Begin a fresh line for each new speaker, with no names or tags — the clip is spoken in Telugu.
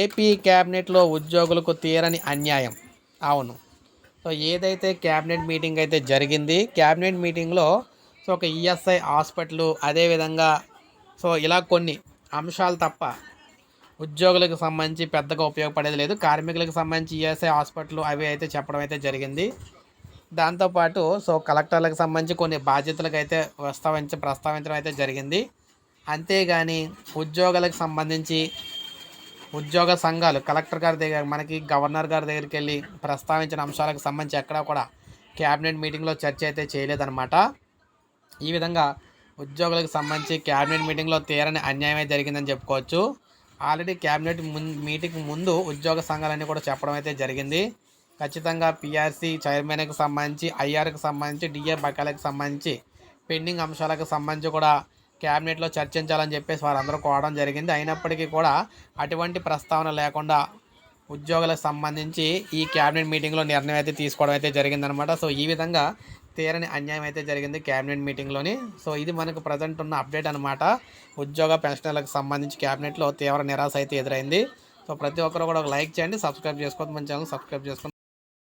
ఏపీ క్యాబినెట్లో ఉద్యోగులకు తీరని అన్యాయం. అవును. సో ఏదైతే క్యాబినెట్ మీటింగ్ అయితే జరిగింది క్యాబినెట్ మీటింగ్లో సో ఒక ఈఎస్ఐ హాస్పిటల్ అదేవిధంగా సో ఇలా కొన్ని అంశాలు తప్ప ఉద్యోగులకు సంబంధించి పెద్దగా ఉపయోగపడేది లేదు. కార్మికులకు సంబంధించి ఈఎస్ఐ హాస్పిటల్ అవి అయితే చెప్పడం అయితే జరిగింది. దాంతోపాటు సో కలెక్టర్లకు సంబంధించి కొన్ని బాధ్యతలకు అయితే ప్రస్తావించ ప్రస్తావించడం అయితే జరిగింది. అంతేగాని ఉద్యోగులకు సంబంధించి ఉద్యోగ సంఘాలు కలెక్టర్ గారి దగ్గర మనకి గవర్నర్ గారి దగ్గరికి వెళ్ళి ప్రస్తావించిన అంశాలకు సంబంధించి ఎక్కడా కూడా క్యాబినెట్ మీటింగ్లో చర్చ అయితే చేయలేదన్నమాట. ఈ విధంగా ఉద్యోగులకు సంబంధించి క్యాబినెట్ మీటింగ్లో తీరని అన్యాయమే జరిగిందని చెప్పుకోవచ్చు. ఆల్రెడీ క్యాబినెట్ ముం మీటింగ్ ముందు ఉద్యోగ సంఘాలన్నీ కూడా చెప్పడం అయితే జరిగింది. ఖచ్చితంగా పిఆర్సీ చైర్మన్కి సంబంధించి ఐఆర్కి సంబంధించి డిఏ బకాలకు సంబంధించి పెండింగ్ అంశాలకు సంబంధించి కూడా క్యాబినెట్లో చర్చించాలని చెప్పేసి వారందరూ కోవడం జరిగింది. అయినప్పటికీ కూడా అటువంటి ప్రస్తావన లేకుండా ఉద్యోగులకు సంబంధించి ఈ క్యాబినెట్ మీటింగ్లో నిర్ణయం అయితే తీసుకోవడం అయితే జరిగిందనమాట సో ఈ విధంగా తీరని అన్యాయం అయితే జరిగింది క్యాబినెట్ మీటింగ్లోని. సో ఇది మనకు ప్రజెంట్ ఉన్న అప్డేట్ అనమాట ఉద్యోగ పెన్షనర్లకు సంబంధించి క్యాబినెట్లో తీవ్ర నిరాశ అయితే ఎదురైంది. సో ప్రతి ఒక్కరు కూడా ఒక లైక్ చేయండి సబ్స్క్రైబ్ చేసుకోవద్దు. మన ఛానల్ సబ్స్క్రైబ్ చేసుకోండి.